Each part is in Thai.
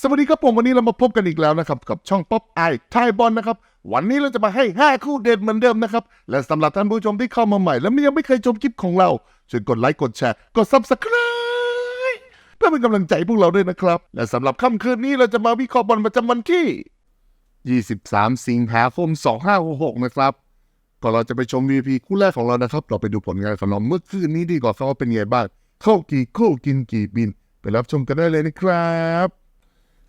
สวัสดีครับผมวันนี้เรามาพบกันอีกแล้วนะครับ กับช่องป๊อปไอไทยบอลนะครับ วันนี้เราจะมาให้ 5 คู่เด็ดเหมือนเดิมนะครับ และสำหรับท่านผู้ชมที่เข้ามาใหม่ และยังไม่เคยชมคลิปของเราช่วยกดไลค์กดแชร์กด subscribe เพื่อเป็นกำลังใจพวกเราด้วยนะครับ และสำหรับค่ำคืนนี้เราจะมาวิเคราะห์บอลประจำวันที่ 23 สิงหาคม 2566 นะครับก่อนเราจะไปชม VP คู่แรกของเรานะครับ เราไปดูผลงานของเราเมื่อคืนนี้ดีกว่าว่าเป็นไงบ้าง เข้ากี่คู่กินกี่บิน ไปรับชมกันได้เลยนะครับ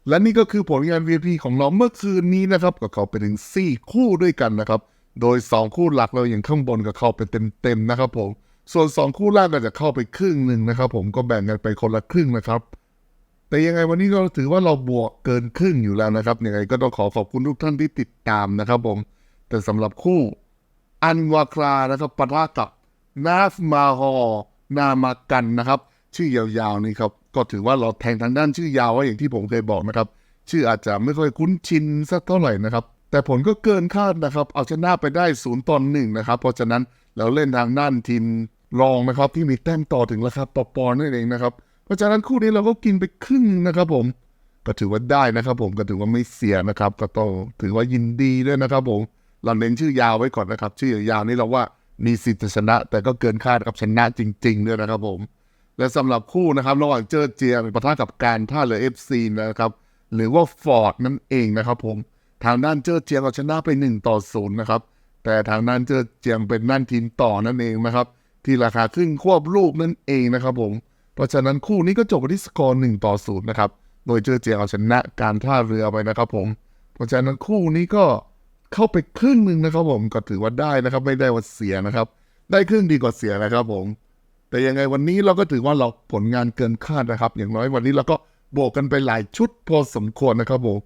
และนี่ก็คือผลงาน VP ของเราเมื่อคืนนี้นะครับก็เขาไปถึง 4 คู่ด้วยกันนะครับ โดย 2 คู่หลักเราอย่างข้างบนก็เขาไปเต็มๆนะครับผมส่วน 2 คู่ล่างก็จะเข้าไปครึ่งหนึ่งนะครับ ผมก็แบ่งกันไปคนละครึ่งนะครับแต่ยังไงวันนี้เราถือว่าเราบวกเกินครึ่งอยู่แล้วนะครับยังไงก็ต้องขอขอบคุณทุกท่านที่ติดตามนะครับผม แต่สำหรับคู่อันวาครานะครับปะทะกับนาฟมาฮอ นามากันนะครับ ชื่อยาวๆนี่ครับก็ถือว่าเราแทงทางด้านชื่อยาวไว้อย่างที่ผมเคยบอกนะครับ ชื่ออาจจะไม่ค่อยคุ้นชินสักเท่าไหร่นะครับ แต่ผลก็เกินคาดนะครับ เอาชนะไปได้ศูนย์ตอนหนึ่งนะครับ เพราะฉะนั้นเราเล่นทางด้านทีมรองนะครับ ที่มีแต้มต่อถึงราคาต่อปอนนั่นเองนะครับ เพราะฉะนั้นคู่นี้เราก็กินไปครึ่งนะครับ ผม ก็ถือว่าได้นะครับ ผมก็ถือว่าไม่เสียนะครับ ก็ต้องถือว่ายินดีด้วยนะครับ ผมเราเน้นชื่อยาวไว้ก่อนนะครับ ชื่อยาวนี่เราว่า มีสิทธิ์ชนะ แต่ก็เกินคาดกับชนะจริงๆด้วยนะครับผม และสำหรับคู่นะครับระหว่างเจอเจียงปะทะกับการท่าเรือเอฟซีนะครับ หรือว่าฟอร์ดนั่นเองนะครับผมทางด้านเจอเจียงเราชนะไป1ต่อ0นะครับ แต่ทางด้านเจอเจียงเป็นด้านทีมต่อนั่นเองนะครับ ที่ราคาขึ้นควบลูกนั่นเองนะครับผมเพราะฉะนั้นคู่นี้ก็จบที่สกอร์1ต่อ0นะครับโดยเจอเจียงเอาชนะการท่าเรือไปนะครับผมเพราะฉะนั้นคู่นี้ก็ เข้าไปครึ่งหนึ่งนะครับ ผมก็ถือว่าได้นะครับ ไม่ได้ว่าเสียนะครับ ได้ครึ่งดีกว่าเสียนะครับ ผม แต่ยังไงวันนี้เราก็ถือว่าเราผลงานเกินคาดนะครับ อย่างน้อยวันนี้เราก็โบกกันไปหลายชุดพอสมควรนะครับผม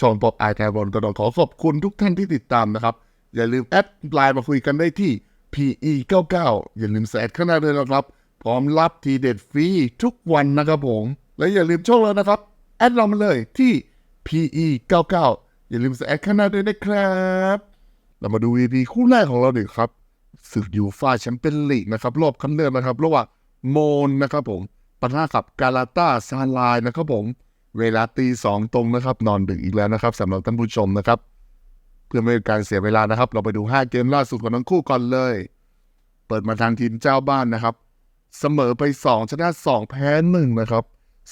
ชอนปอบไอแทบอลก็ต้องขอขอบคุณทุกท่านที่ติดตามนะครับ อย่าลืมแอดไลน์มาคุยกันได้ที่ PE 99 อย่าลืมแซดข้างหน้าด้วยนะครับ พร้อมรับทีเด็ดฟรีทุกวันนะครับผม และอย่าลืมช่องเรานะครับ แอดเรามาเลยที่ PE 99 อย่าลืมแอดข้างหน้าด้วยนะครับ เรามาดู VP คู่แรกของเราดีครับศึกยูฟาแชมเปี้ยนลีกนะครับ รอบคัดเลือกนะครับ ระหว่างโมนนะครับผมปะทะกับกาลาตาซาลายนะครับผม เวลาตีสองตรงนะครับ นอนดึกอีกแล้วนะครับสำหรับท่านผู้ชมนะครับ เพื่อไม่ให้การเสียเวลานะครับ เราไปดู 5 เกมล่าสุดของทั้งคู่ก่อนเลย เปิดมาทางทีมเจ้าบ้านนะครับ เสมอไป 2 ชนะ 2 แพ้1นะครับ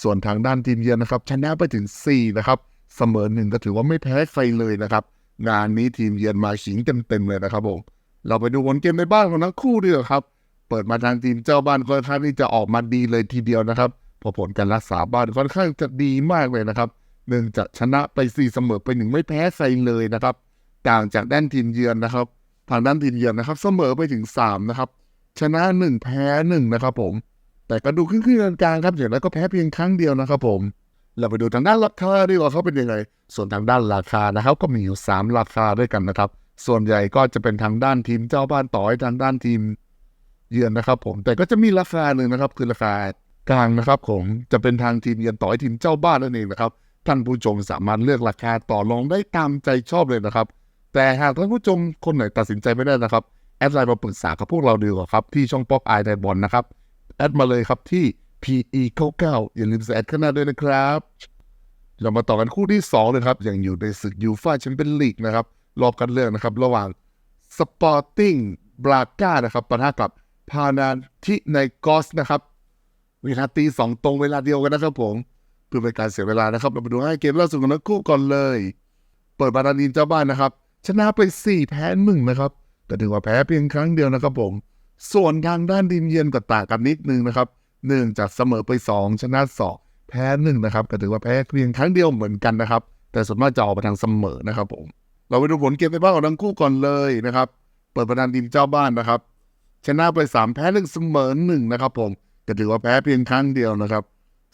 ส่วนทางด้านทีมเยือนนะครับ ชนะไปถึง 4 นะครับ เสมอ1ก็ถือว่าไม่แพ้ใครเลยนะครับ งานนี้ทีมเยือนมาขิงเต็มๆเลยนะครับผมเราไปดูผลเกมในบ้านของทั้งคู่ดีกว่าครับ เปิดมาทางทีมเจ้าบ้านค่อนข้างที่จะออกมาดีเลยทีเดียวนะครับพอผลการรักษาบ้านค่อนข้างจะดีมากเลยนะครับเนื่งจากชนะไป4เสมอไปหนึ่งไม่แพ้ใครเลยนะครับ ต่างจากด้านทีมเยือนนะครับ ทางด้านทีมเยือนนะครับ เสมอไปถึง3นะครับ ชนะ1แพ้1นะครับ ผม แต่ก็ดูครึ่งๆกลางๆครับอย่างนั้นก็แพ้เพียงครั้งเดียวนะครับ ผม เราไปดูทางด้านราคาดีกว่าเขาเป็นยังไง ส่วนทางด้านราคานะครับ ก็มีอยู่ 3 ราคาด้วยกันนะครับ ส่วนใหญ่ก็จะเป็นทางด้านทีมเจ้าบ้านต่อให้ทางด้านทีมเยือนนะครับผมแต่ก็จะมีราคาหนึ่งนะครับ คือราคากลางนะครับผมจะเป็นทางทีมเยือนต่อให้ทีมเจ้าบ้านนั่นเองนะครับท่านผู้ชมสามารถเลือกราคาต่อรองได้ตามใจชอบเลยนะครับ แต่หากท่านผู้ชมคนไหนตัดสินใจไม่ได้นะครับแอดไลน์มาปรึกษากับพวกเราดีกว่าครับที่ช่องป๊อปไอไดบอลนะครับแอดมาเลยครับที่ PE 99อย่าลืมใส่แอดข้างหน้าด้วยนะครับ เรามาต่อกันคู่ที่2เลยครับยังอยู่ในศึกยูฟาแชมเปี้ยนลีกนะครับ รอบคัดเลือกนะครับ ระหว่างสปอร์ติ้งบราก้านะครับปะทะกับพานาทิไนกอสนะครับ เวลาตีสองตรงเวลาเดียวกันนะครับผมเพื่อเป็นการเสียเวลานะครับ เราไปดูให้เกมล่าสุดของทั้งคู่ก่อนเลย เปิดบาดานีนเจ้าบ้านนะครับ ชนะไป 4 แพ้หนึ่งนะครับ แต่ถือว่าแพ้เพียงครั้งเดียวนะครับผม ส่วนทางด้านทีมเยือนก็ต่างกันนิดนึงนะครับ เนื่องจากเสมอไป 2 ชนะ 2 แพ้หนึ่งนะครับก็ถือว่าแพ้เพียงครั้งเดียวเหมือนกันนะครับ แต่ส่วนมากจะออกมาทางเสมอนะครับผม เราไปดูผลเกมในบ้านของทั้งคู่ก่อนเลยนะครับ เปิดประดานทีมเจ้าบ้านนะครับ ชนะไป 3 แพ้หนึ่งเสมอหนึ่งนะครับผมก็ถือว่าแพ้เพียงครั้งเดียวนะครับ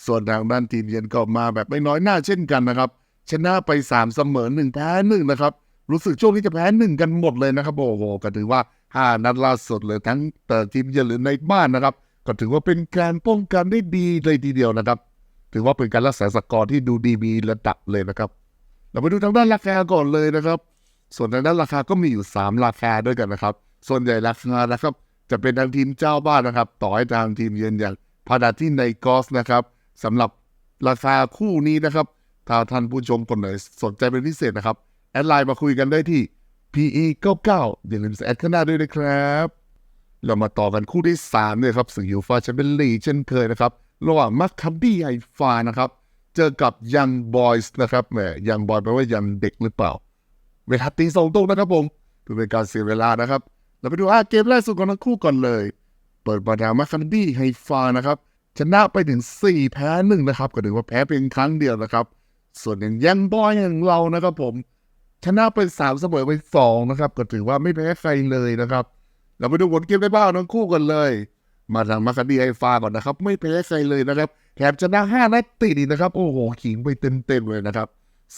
ส่วนทางด้านทีมเยือนก็มาแบบไม่น้อยหน้าเช่นกันนะครับ ชนะไป 3 เสมอ1แพ้1นะครับรู้สึกช่วงนี้จะแพ้1กันหมดเลยนะครับโอ้โหก็ถือว่า 5 นัดล่าสุดเลยทั้งแต่ทีมเยือนหรือในบ้านนะครับ ก็ถือว่าเป็นการป้องกันได้ดีเลยทีเดียวนะครับ ถือว่าเป็นการรักษาสกอร์ที่ดูดีมีระดับเลยนะครับ เราไปดูทางด้านราคาก่อนเลยนะครับ ส่วนทางด้านราคาก็มีอยู่ 3 ราคาด้วยกันนะครับ ส่วนใหญ่ราคานะครับ จะเป็นทางทีมเจ้าบ้านนะครับ ต่อให้ทางทีมเยือนอย่างพาดาที่ในกอสนะครับสำหรับราคาคู่นี้นะครับถ้าท่านผู้ชมคนไหนสนใจเป็นพิเศษนะครับ แอดไลน์มาคุยกันได้ที่ PE 99 อย่าลืมแอดข้างหน้าด้วยนะครับ เรามาต่อกันคู่ที่3เนี่ยครับสึกยูฟาแชมเปี้ยนลีกเช่นเคยนะครับ ระหว่างมัคคับบี้ไฮฟานะครับ เจอกับยังบอยส์นะครับแหมยังบอยแปลว่ายังเด็กหรือเปล่า เวลาตีสองตรงนะครับผมเพื่อเป็นการเสียเวลานะครับ เราไปดูอาเกมแรกสุดของทั้งคู่ก่อนเลย เปิดมาทางมัคคับบี้ไฮฟานะครับ ชนะไปถึง 4 แพ้หนึ่งนะครับ ก็ถือว่าแพ้เพียงครั้งเดียวนะครับ ส่วนอย่างยังบอยอย่างเรานะครับผมชนะไปสามเสมอไปสองนะครับก็ถือว่าไม่แพ้ใครเลยนะครับ เราไปดูผลเกมในบ้านทั้งคู่กันเลย มาทางมาคาดีไอฟาก่อนนะครับ ไม่แพ้ใครเลยนะครับแถมชนะห้านัดติดนะครับ โอ้โหขิงไปเต็มๆเลยนะครับ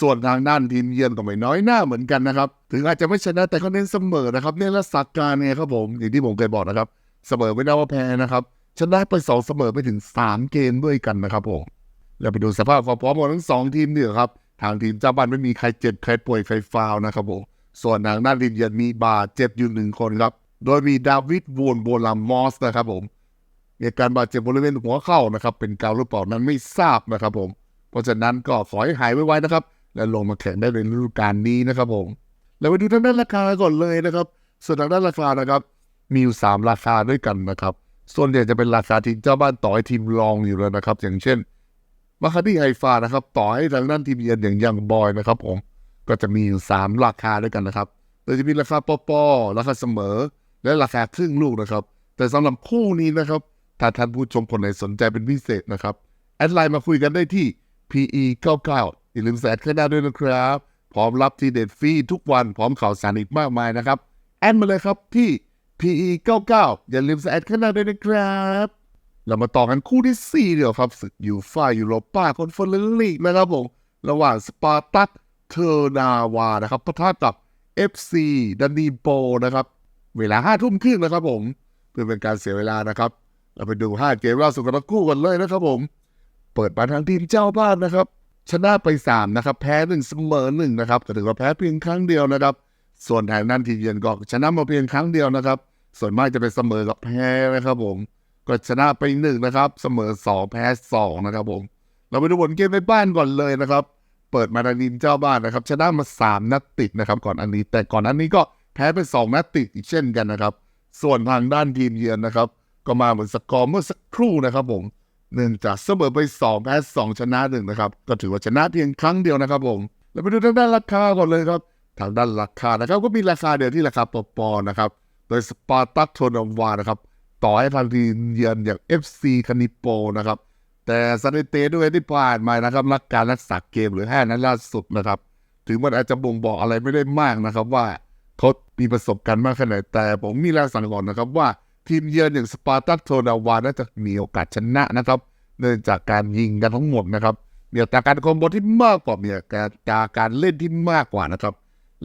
ส่วนทางด้านทีมเยือนก็ไม่น้อยหน้าเหมือนกันนะครับ ถึงอาจจะไม่ชนะแต่ก็เน้นเสมอนะครับเนี่ยละสักการเนี่ยครับผมอย่างที่ผมเคยบอกนะครับ เสมอไม่ได้ว่าแพ้นะครับชนะไปสองเสมอไปถึงสามเกมด้วยกันนะครับผมเราไปดูสภาพความพร้อมของทั้งสองทีมเนี่ยครับทางทีมเจ้าบ้านไม่มีใครเจ็บใครป่วยใครฟาวนะครับผมส่วนทางด้านทีมเยือนมีบาดเจ็บอยู่หนึ่งคนครับ โดยมีดาวิดวอนโบลามอสนะครับผมมีอาการบาดเจ็บบริเวณหัวเข่านะครับ เป็นเกาหรือเปล่านั้นไม่ทราบนะครับผม เพราะฉะนั้นก็ขอให้หายไวๆนะครับ และลงมาแข่งได้ในฤดูกาลนี้นะครับผมเราไปดูทางด้านราคาก่อนเลยนะครับส่วนทางด้านราคานะครับ มีอยู่สามราคาด้วยกันนะครับ ส่วนใหญ่จะเป็นราคาทีมเจ้าบ้านต่อให้ทีมรองอยู่แล้วนะครับ อย่างเช่นมาคาดี้ไฮฟานะครับ ต่อให้ทางด้านทีมเยือนอย่างยังบอยนะครับผมก็จะมีอยู่สามราคาด้วยกันนะครับโดยจะมีราคาปอปอราคาเสมอ และราคาครึ่งลูกนะครับ แต่สำหรับคู่นี้นะครับถ้าท่านผู้ชมคนไหนสนใจเป็นพิเศษนะครับ แอดไลน์มาคุยกันได้ที่ PE 99อย่าลืมแสดข้างหน้าด้วยนะครับ พร้อมรับทีเด็ดฟรีทุกวันพร้อมข่าวสารอีกมากมายนะครับ แอดมาเลยครับที่ PE 99อย่าลืมแสดข้างหน้าด้วยนะครับเรามาต่อกันคู่ที่ 4 เดียวครับศึกยูฟ่ายูโรป้าคอนเฟอเรนซ์ลีกนะครับผมระหว่างสปาร์ตักเทอร์นาวานะครับปะทะกับ FC ดันนีโปนะครับ เวลาห้าทุ่มครึ่งนะครับผม เพื่อเป็นการเสียเวลานะครับ เราไปดู5เกมล่าสุดกันคู่กันเลยนะครับผม เปิดมาทางทีมเจ้าบ้านนะครับ ชนะไป3นะครับแพ้หนึ่งเสมอหนึ่งนะครับก็ถือว่าแพ้เพียงครั้งเดียวนะครับ ส่วนทางด้านทีมเยือนก็ชนะมาเพียงครั้งเดียวนะครับ ส่วนมากจะเป็นเสมอกับแพ้นะครับผมก็ชนะไปหนึ่งนะครับ เสมอสองแพ้สองนะครับผม เราไปดูผลเกมในบ้านก่อนเลยนะครับ เปิดมาทางทีมเจ้าบ้านนะครับ ชนะมาสามนัดติดนะครับ ก่อนอันนี้ แต่ก่อนอันนี้ก็ แพ้ไปสองนัดติดอีกเช่นกันนะครับ ส่วนทางด้านทีมเยือนนะครับ ก็มาเหมือนสกอร์เมื่อสักครู่นะครับผมเนื่องจากเสมอไปสองแพ้สองชนะหนึ่งนะครับ ก็ถือว่าชนะเพียงครั้งเดียวนะครับผมเราไปดูทางด้านราคาก่อนเลยครับ ทางด้านราคานะครับ ก็มีราคาเดียวที่ราคาปอปอนะครับ โดยสปาร์ตักโทนอมวานะครับ ต่อให้ทางทีมเยือนอย่าง FC คานิโปนะครับ แต่ซาเนเตด้วยที่ผ่านมานะครับรักการรักษาเกมหรือแห้นั้นล่าสุดนะครับ ถึงมันอาจจะบ่งบอกอะไรไม่ได้มากนะครับว่าเขา มีประสบการณ์มากแค่ไหนแต่ผมมีแรงสั่งก่อนนะครับว่าทีมเยือนอย่างสปาร์ตักโทนาวาน่าจะมีโอกาสชนะนะครับ เนื่องจากการยิงกันทั้งหมดนะครับมีอัตราการคอมโบที่มากกว่ามีอัตราการเล่นที่มากกว่านะครับ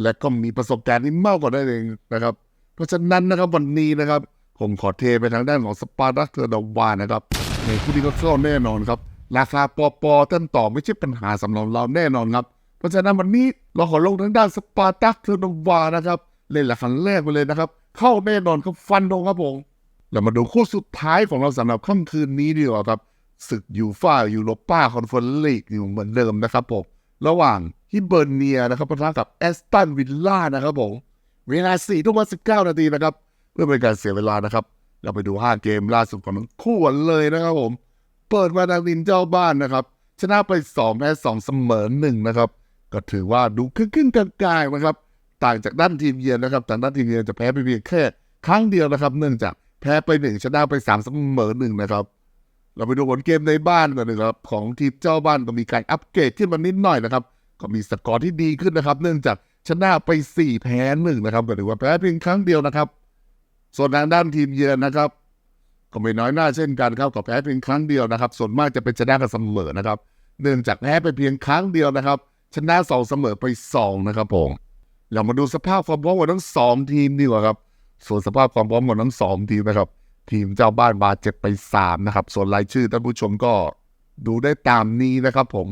และก็มีประสบการณ์ที่มากกว่าได้เองนะครับ เพราะฉะนั้นนะครับวันนี้นะครับ ผมขอเทไปทางด้านของสปาร์ตักเทอร์ดาวานะครับ ในคู่นี้ก็เข้าแน่นอนครับ ราคาปอปอต้นต่อไม่ใช่ปัญหาสำหรับเราแน่นอนครับ เพราะฉะนั้นวันนี้เราขอลงทางด้านสปาร์ตักเทอร์ดาวานะครับ เล่นละครั้งแรกไปเลยนะครับ เข้าแน่นอนครับฟันธงครับผมเรามาดูคู่สุดท้ายของเราสำหรับค่ำคืนนี้ดีกว่าครับศึกยูฟ่ายูโรป้าคอนเฟอเรนซ์ลีกอยู่เหมือนเดิมนะครับผมระหว่างฮิเบอร์เนียนะครับปะทะกับแอสตันวิลล่านะครับผมเวลา4ทุ่มสิบเก้านาทีนะครับ เพื่อเป็นการเสียเวลานะครับ เราไปดู5เกมล่าสุดของทั้งคู่กันเลยนะครับผม เปิดมาทางดินเจ้าบ้านนะครับ ชนะไป2แพ้2เสมอ1นะครับ ก็ถือว่าดูครึ่งๆกลางๆนะครับ ต่างจากด้านทีมเยือนนะครับแต่ด้านทีมเยือนจะแพ้ไปเพียงแค่ครั้งเดียวนะครับ เนื่องจากแพ้ไปหนึ่งชนะไปสามเสมอหนึ่งนะครับ เราไปดูผลเกมในบ้านกันนะครับ ของทีมเจ้าบ้านก็มีการอัปเกรดขึ้นมานิดหน่อยนะครับ ก็มีสกอร์ที่ดีขึ้นนะครับ เนื่องจากชนะไป4แพ้หนึ่งนะครับก็ถือว่าแพ้เพียงครั้งเดียวนะครับ ส่วนทางด้านทีมเยือนนะครับ ก็ไม่น้อยหน้าเช่นกันครับก็แพ้เพียงครั้งเดียวนะครับ ส่วนมากจะเป็นชนะกันเสมอนะครับ เนื่องจากแพ้ไปเพียงครั้งเดียวนะครับ ชนะสองเสมอไปสองนะครับผม เรามาดูสภาพความพร้อมของทั้งสองทีมดีกว่าครับ ส่วนสภาพความพร้อมของทั้งสองทีมนะครับ ทีมเจ้าบ้านบาดเจ็บไปสามนะครับ ส่วนรายชื่อท่านผู้ชมก็ดูได้ตามนี้นะครับ ผม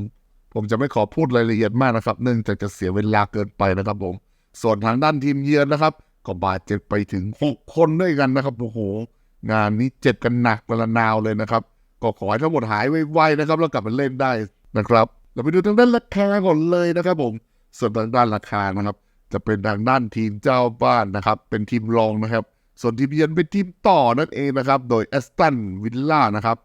ผมจะไม่ขอพูดรายละเอียดมากนะครับ เนื่องจากจะเสียเวลาเกินไปนะครับ ผม ส่วนทางด้านทีมเยือนนะครับ ก็บาดเจ็บไปถึง6คนด้วยกันนะครับ โอ้โห งานนี้เจ็บกันหนักระนาวเลยนะครับ ก็ขอให้ทั้งหมดหายไวๆนะครับ แล้วกลับมาเล่นได้นะครับ เราไปดูทางด้านราคาก่อนเลยนะครับ ผม ส่วนทางด้านราคานะครับ จะเป็นทางด้านทีมเจ้าบ้านนะครับ เป็นทีมรองนะครับ ส่วนทีมเยือนเป็นทีมต่อนั่นเองนะครับ โดยแอสตันวิลล่านะครับ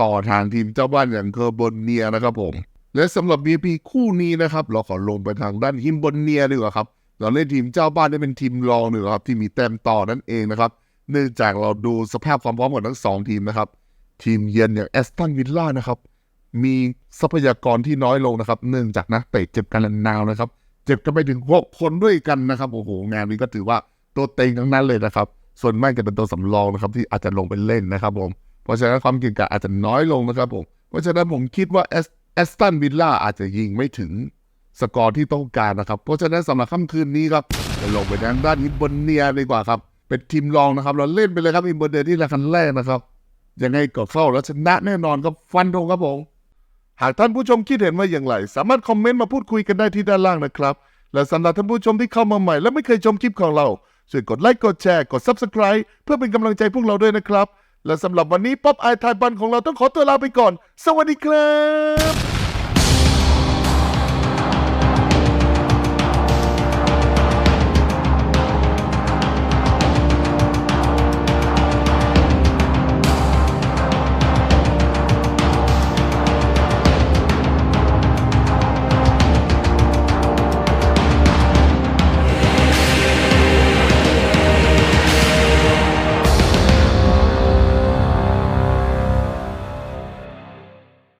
ต่อทางทีมเจ้าบ้านอย่างเคอร์บอนเนียนะครับผม และสำหรับ VIP คู่นี้นะครับ เราขอลงไปทางด้านฮิมบอนเนียดีกว่าครับ เราเล่นทีมเจ้าบ้านได้เป็นทีมรองหนึ่งครับ ที่มีแต้มต่อนั่นเองนะครับ เนื่องจากเราดูสภาพความพร้อมของทั้งสองทีมนะครับ ทีมเยือนอย่างแอสตันวิลล่านะครับ มีทรัพยากรที่น้อยลงนะครับ เนื่องจากนักเตะเจ็บกันนานๆนะครับ เจ็บกันไปถึงหกคนด้วยกันนะครับ โอ้โห งานนี้ก็ถือว่าตัวเต็งทั้งนั้นเลยนะครับ ส่วนมากจะเป็นตัวสำรองนะครับ ที่อาจจะลงไปเล่นนะครับผม เพราะฉะนั้นความเก่งกาจอาจจะน้อยลงนะครับผม เพราะฉะนั้นผมคิดว่าแอสตันวิลล่าอาจจะยิงไม่ถึงสกอร์ที่ต้องการนะครับ เพราะฉะนั้นสำหรับค่ำคืนนี้ครับจะลงไปทางด้านอินโบเนียดีกว่าครับ เป็นทีมรองนะครับ เราเล่นไปเลยครับอินโบเนียที่ราคันแรกนะครับยังไงก็เข้าแล้วชนะแน่นอนครับฟันธงครับผม หากท่านผู้ชมคิดเห็นว่าอย่างไร สามารถคอมเมนต์มาพูดคุยกันได้ที่ด้านล่างนะครับ และสำหรับท่านผู้ชมที่เข้ามาใหม่ และไม่เคยชมคลิปของเราช่วยกดไลค์กดแชร์กด Subscribe เพื่อเป็นกำลังใจพวกเราด้วยนะครับ และสำหรับวันนี้ป๊อปไอทายบันของเราต้องขอตัวลาไปก่อน สวัสดีครับ